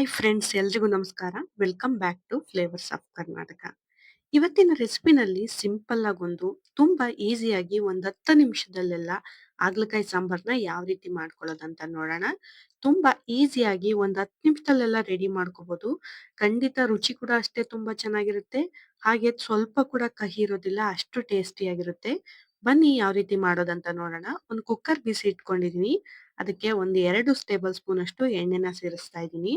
Hi friends ಎಲ್ರಿಗೂ ನಮಸ್ಕಾರ. Welcome back to flavours of Karnataka ಇವತ್ತಿನ ರೆಸಿಪಿನಲ್ಲಿ ಸಿಂಪಲ್ ಆಗೊಂದು ತುಂಬಾ ಈಸಿಯಾಗಿ ಒಂದ್ ಹತ್ತು ನಿಮಿಷದಲ್ಲೆಲ್ಲ ಹಾಗಲಕಾಯಿ ಸಾಂಬಾರ್ನ ಯಾವ ರೀತಿ ಮಾಡ್ಕೊಳ್ಳೋದಂತ ನೋಡೋಣ. ತುಂಬಾ ಈಸಿಯಾಗಿ ಒಂದ್ ಹತ್ತು ನಿಮಿಷದಲ್ಲೆಲ್ಲ ರೆಡಿ ಮಾಡ್ಕೋಬಹುದು ಖಂಡಿತ ರುಚಿ ಕೂಡ ಅಷ್ಟೇ ತುಂಬಾ ಚೆನ್ನಾಗಿರುತ್ತೆ. ಹಾಗೆ ಸ್ವಲ್ಪ ಕೂಡ ಕಹಿ ಇರೋದಿಲ್ಲ, ಅಷ್ಟು ಟೇಸ್ಟಿಯಾಗಿರುತ್ತೆ ಬನ್ನಿ ಯಾವ ರೀತಿ ಮಾಡೋದಂತ ನೋಡೋಣ. ಒಂದು ಕುಕ್ಕರ್ ಬಿಸಿ ಇಟ್ಕೊಂಡಿದೀನಿ. ಅದಕ್ಕೆ ಒಂದು ಎರಡು ಟೇಬಲ್ ಸ್ಪೂನ್ ಅಷ್ಟು ಎಣ್ಣೆನ ಸೇರಿಸ್ತಾ ಇದ್ದೀನಿ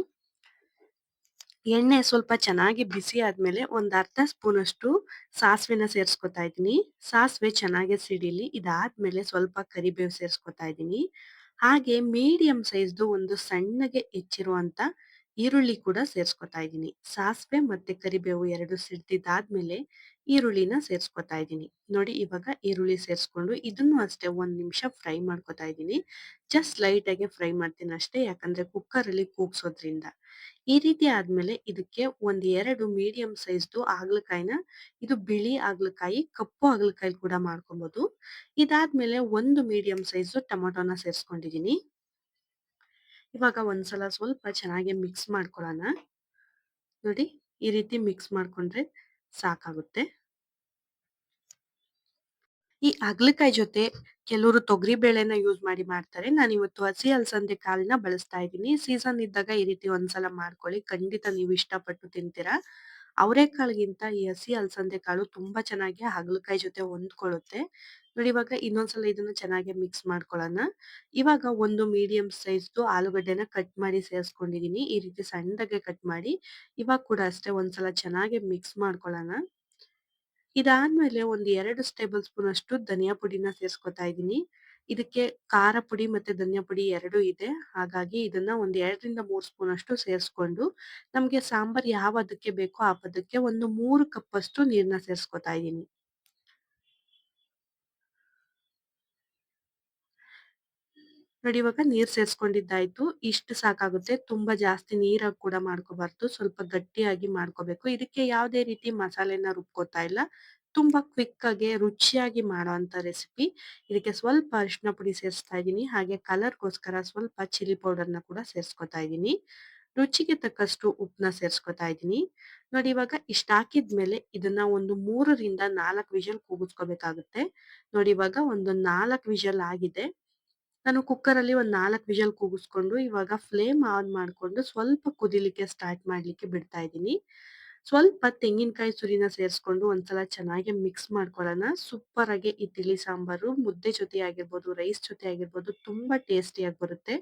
ಎಣ್ಣೆ ಸ್ವಲ್ಪ ಚೆನ್ನಾಗಿ ಬಿಸಿ ಆದ್ಮೇಲೆ ಒಂದ್ ಅರ್ಧ ಸ್ಪೂನಷ್ಟು ಸಾಸಿವೆನ ಸೇರ್ಸ್ಕೊತಾ ಇದ್ದೀನಿ. ಸಾಸಿವೆ ಚೆನ್ನಾಗಿ ಸಿಡಿಲಿ, ಇದಾದ್ಮೇಲೆ ಸ್ವಲ್ಪ ಕರಿಬೇವು ಸೇರ್ಸ್ಕೊತಾ ಇದ್ದೀನಿ. ಹಾಗೆ ಮೀಡಿಯಂ ಸೈಜ್ದು ಒಂದು ಸಣ್ಣಗೆ ಹೆಚ್ಚಿರುವಂತ ಈರುಳ್ಳಿ ಕೂಡ ಸೇರ್ಸ್ಕೊತಾ ಇದ್ದೀನಿ. ಸಾಸಿವೆ ಮತ್ತೆ ಕರಿಬೇವು ಎರಡು ಸಿಡ್ದಿದ್ದಾದ್ಮೇಲೆ ಈರುಳ್ಳಿನ ಸೇರ್ಸ್ಕೊತಾ ಇದ್ದೀನಿ. ನೋಡಿ ಇವಾಗ ಈರುಳ್ಳಿ ಸೇರಿಸ್ಕೊಂಡು ಇದನ್ನು ಅಷ್ಟೇ ಒಂದು ನಿಮಿಷ ಫ್ರೈ ಮಾಡ್ಕೊತಾ ಇದ್ದೀನಿ. ಜಸ್ಟ್ ಲೈಟ್ ಆಗಿ ಫ್ರೈ ಮಾಡ್ತೀನಿ ಅಷ್ಟೇ, ಯಾಕಂದ್ರೆ ಕುಕ್ಕರ್ ಅಲ್ಲಿ ಕೂಗ್ಸೋದ್ರಿಂದ. ಈ ರೀತಿ ಆದ್ಮೇಲೆ ಇದಕ್ಕೆ ಒಂದ್ ಎರಡು ಮೀಡಿಯಂ ಸೈಜ್ದು ಆಗ್ಲಕಾಯಿನ, ಇದು ಬಿಳಿ ಹಾಗಲಕಾಯಿ ಕಪ್ಪು ಹಾಗಲಕಾಯಿ ಕೂಡ ಮಾಡ್ಕೊಬಹುದು ಇದಾದ್ಮೇಲೆ ಒಂದು ಮೀಡಿಯಂ ಸೈಜ್ ಟೊಮೊಟೊನ ಸೇರ್ಸ್ಕೊಂಡಿದೀನಿ ಇವಾಗ ಒಂದ್ಸಲ ಸ್ವಲ್ಪ ಚೆನ್ನಾಗಿ ಮಿಕ್ಸ್ ಮಾಡ್ಕೊಳ್ಳೋಣ ನೋಡಿ, ಈ ರೀತಿ ಮಿಕ್ಸ್ ಮಾಡ್ಕೊಂಡ್ರೆ ಸಾಕಾಗುತ್ತೆ. ಈ ಅಗ್ಲಕಾಯಿ ಜೊತೆ ಕೆಲವರು ತೊಗರಿ ಬೇಳೆನ ಯೂಸ್ ಮಾಡಿ ಮಾಡ್ತಾರೆ. ನಾನು ಇವತ್ತು ಹಸಿ ಅಲಸಂದೆ ಕಾಳನ್ನ ಬಳಸ್ತಾ ಇದ್ದೀನಿ. ಸೀಸನ್ ಇದ್ದಾಗ ಈ ರೀತಿ ಒಂದ್ಸಲ ಮಾಡ್ಕೊಳ್ಳಿ. ಖಂಡಿತ ನೀವು ಇಷ್ಟಪಟ್ಟು ತಿಂತೀರಾ. ಅವರೆಕಾಳಿಗಿಂತ ಈ ಹಸಿ ಅಲಸಂದೆ ಕಾಳು ತುಂಬಾ ಚೆನ್ನಾಗಿ ಹಾಗಲಕಾಯಿ ಜೊತೆ ಹೊಂದ್ಕೊಳ್ಳುತ್ತೆ. ನೋಡಿ ಇವಾಗ ಇನ್ನೊಂದ್ಸಲ ಇದನ್ನ ಚೆನ್ನಾಗಿ ಮಿಕ್ಸ್ ಮಾಡ್ಕೊಳ್ಳೋಣ. ಇವಾಗ ಒಂದು ಮೀಡಿಯಂ ಸೈಜ್ದು ಆಲೂಗಡ್ಡೆನ ಕಟ್ ಮಾಡಿ ಸೇರಿಸ್ಕೊಂಡಿದೀನಿ. ಈ ರೀತಿ ಸಣ್ಣದಾಗೆ ಕಟ್ ಮಾಡಿ ಇವಾಗ ಕೂಡ ಅಷ್ಟೇ ಒಂದ್ಸಲ ಚೆನ್ನಾಗಿ ಮಿಕ್ಸ್ ಮಾಡ್ಕೊಳ್ಳೋಣ. ಇದಾದ್ಮೇಲೆ ಒಂದ್ ಎರಡು ಟೇಬಲ್ ಸ್ಪೂನ್ ಅಷ್ಟು ಧನಿಯಾ ಪುಡಿನ ಸೇರ್ಸ್ಕೊತಾ ಇದ್ದೀನಿ ಇದಕ್ಕೆ ಖಾರ ಪುಡಿ ಮತ್ತೆ ಧನಿಯಾ ಪುಡಿ ಎರಡು ಇದೆ. ಹಾಗಾಗಿ ಇದನ್ನ ಒಂದ್ ಎರಡರಿಂದ ಮೂರ್ ಸ್ಪೂನ್ ಅಷ್ಟು ಸೇರಿಸ್ಕೊಂಡು ನಮ್ಗೆ ಸಾಂಬಾರ್ ಯಾವ ಅದಕ್ಕೆ ಬೇಕೋ ಆ ಪದಕ್ಕೆ ಒಂದು ಮೂರು ಕಪ್ ಅಷ್ಟು ನೀರ್ನ ಸೇರಿಸ್ಕೊತಾ ಇದ್ದೀನಿ. ನೋಡಿ ಇವಾಗ ನೀರ್ ಸೇರ್ಸ್ಕೊಂಡಿದ್ದಾಯ್ತು. ಇಷ್ಟು ಸಾಕಾಗುತ್ತೆ. ತುಂಬಾ ಜಾಸ್ತಿ ನೀರಾಗಿ ಕೂಡ ಮಾಡ್ಕೋಬಾರ್ದು. ಸ್ವಲ್ಪ ಗಟ್ಟಿಯಾಗಿ ಮಾಡ್ಕೋಬೇಕು. ಇದಕ್ಕೆ ಯಾವುದೇ ರೀತಿ ಮಸಾಲೆನ ರುಬ್ಕೋತಾ ಇಲ್ಲ. ತುಂಬಾ ಕ್ವಿಕ್ ಆಗಿ, ರುಚಿಯಾಗಿ ಮಾಡುವಂತ ರೆಸಿಪಿ ಇದಕ್ಕೆ ಸ್ವಲ್ಪ ಅರಿಶಿನ ಪುಡಿ ಸೇರಿಸ್ತಾ ಇದ್ದೀನಿ. ಹಾಗೆ ಕಲರ್ಗೋಸ್ಕರ ಸ್ವಲ್ಪ ಚಿಲ್ಲಿ ಪೌಡರ್ನ ಕೂಡ ಸೇರಿಸ್ಕೊತಾ ಇದ್ದೀನಿ. ರುಚಿಗೆ ತಕ್ಕಷ್ಟು ಉಪ್ಪನ್ನ ಸೇರಿಸ್ಕೊತಾ ಇದ್ದೀನಿ. ನೋಡಿ, ಇವಾಗ ಇಷ್ಟ ಹಾಕಿದ್ಮೇಲೆ ಇದನ್ನ ಒಂದು ಮೂರರಿಂದ ನಾಲ್ಕು ವಿಷಲ್ ಕೂಗಿಸ್ಕೋಬೇಕಾಗುತ್ತೆ. ನೋಡಿ, ಇವಾಗ ಒಂದು ನಾಲ್ಕು ವಿಷಲ್ ಆಗಿದೆ. ನಾನು ಕುಕ್ಕರ್ ಅಲ್ಲಿ ಒಂದ್ ನಾಲ್ಕು ವಿಷಲ್ ಕೂಗಿಸ್ಕೊಂಡು ಇವಾಗ ಫ್ಲೇಮ್ ಆನ್ ಮಾಡ್ಕೊಂಡು ಸ್ವಲ್ಪ ಕುದಿಲಿಕ್ಕೆ ಸ್ಟಾರ್ಟ್ ಮಾಡ್ಲಿಕ್ಕೆ ಬಿಡ್ತಾ ಇದ್ದೀನಿ. ಸ್ವಲ್ಪ ತೆಂಗಿನಕಾಯಿ ತುರಿನ ಸೇರಿಸ್ಕೊಂಡು ಒಂದ್ಸಲ ಚೆನ್ನಾಗಿ ಮಿಕ್ಸ್ ಮಾಡ್ಕೊಳ್ಳೋಣ ಸೂಪರ್ ಆಗಿ ಈ ತಿಳಿ ಸಾಂಬಾರು, ಮುದ್ದೆ ಜೊತೆ ಆಗಿರ್ಬೋದು ರೈಸ್ ಜೊತೆ ಆಗಿರ್ಬೋದು ತುಂಬಾ ಟೇಸ್ಟಿಯಾಗಿ ಬರುತ್ತೆ.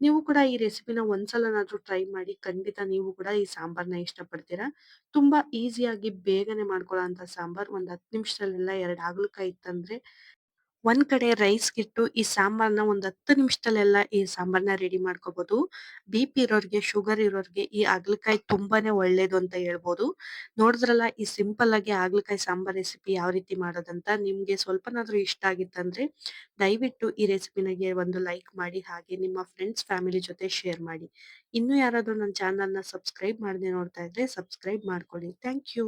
ನೀವು ಕೂಡ ಈ ರೆಸಿಪಿನ ಒಂದ್ಸಲನಾದ್ರೂ ಟ್ರೈ ಮಾಡಿ ಖಂಡಿತ ನೀವು ಕೂಡ ಈ ಸಾಂಬಾರ್ನ ಇಷ್ಟಪಡ್ತೀರಾ. ತುಂಬಾ ಈಸಿಯಾಗಿ ಬೇಗನೆ ಮಾಡ್ಕೊಳ್ಳೋ ಅಂತ ಸಾಂಬಾರ್ ಒಂದ್ ಹತ್ತು ನಿಮಿಷದಲ್ಲೆಲ್ಲ ಎರಡು ಹಾಗಲಕಾಯಿ ಇತ್ತಂದ್ರೆ ಒಂದ್ ಕಡೆ ರೈಸ್ ಗಿಟ್ಟು, ಈ ಸಾಂಬಾರ್ನ ಒಂದ್ ಹತ್ತು ನಿಮಿಷದಲ್ಲೆಲ್ಲ ಈ ಸಾಂಬಾರ್ನ ರೆಡಿ ಮಾಡ್ಕೋಬಹುದು ಬಿಪಿ ಇರೋರ್ಗೆ ಶುಗರ್ ಇರೋರ್ಗೆ ಈ ಹಾಗಲಕಾಯಿ ತುಂಬಾನೇ ಒಳ್ಳೇದು ಅಂತ ಹೇಳ್ಬೋದು. ನೋಡಿದ್ರಲ್ಲ, ಈ ಸಿಂಪಲ್ ಆಗಿ ಹಾಗಲಕಾಯಿ ಸಾಂಬಾರ್ ರೆಸಿಪಿ ಯಾವ ರೀತಿ ಮಾಡೋದಂತ ನಿಮ್ಗೆ ಸ್ವಲ್ಪನಾದ್ರೂ ಇಷ್ಟ ಆಗಿತ್ತಂದ್ರೆ, ದಯವಿಟ್ಟು ಈ ರೆಸಿಪಿನಾಗೆ ಒಂದು ಲೈಕ್ ಮಾಡಿ, ಹಾಗೆ ನಿಮ್ಮ ಫ್ರೆಂಡ್ಸ್ ಫ್ಯಾಮಿಲಿ ಜೊತೆ ಶೇರ್ ಮಾಡಿ. ಇನ್ನು ಯಾರಾದ್ರೂ ನನ್ನ ನ ಸಬ್ಸ್ಕ್ರೈಬ್ ಮಾಡದೆ ನೋಡ್ತಾ ಇದ್ರೆ ಸಬ್ಸ್ಕ್ರೈಬ್ ಮಾಡ್ಕೊಳ್ಳಿ. Thank you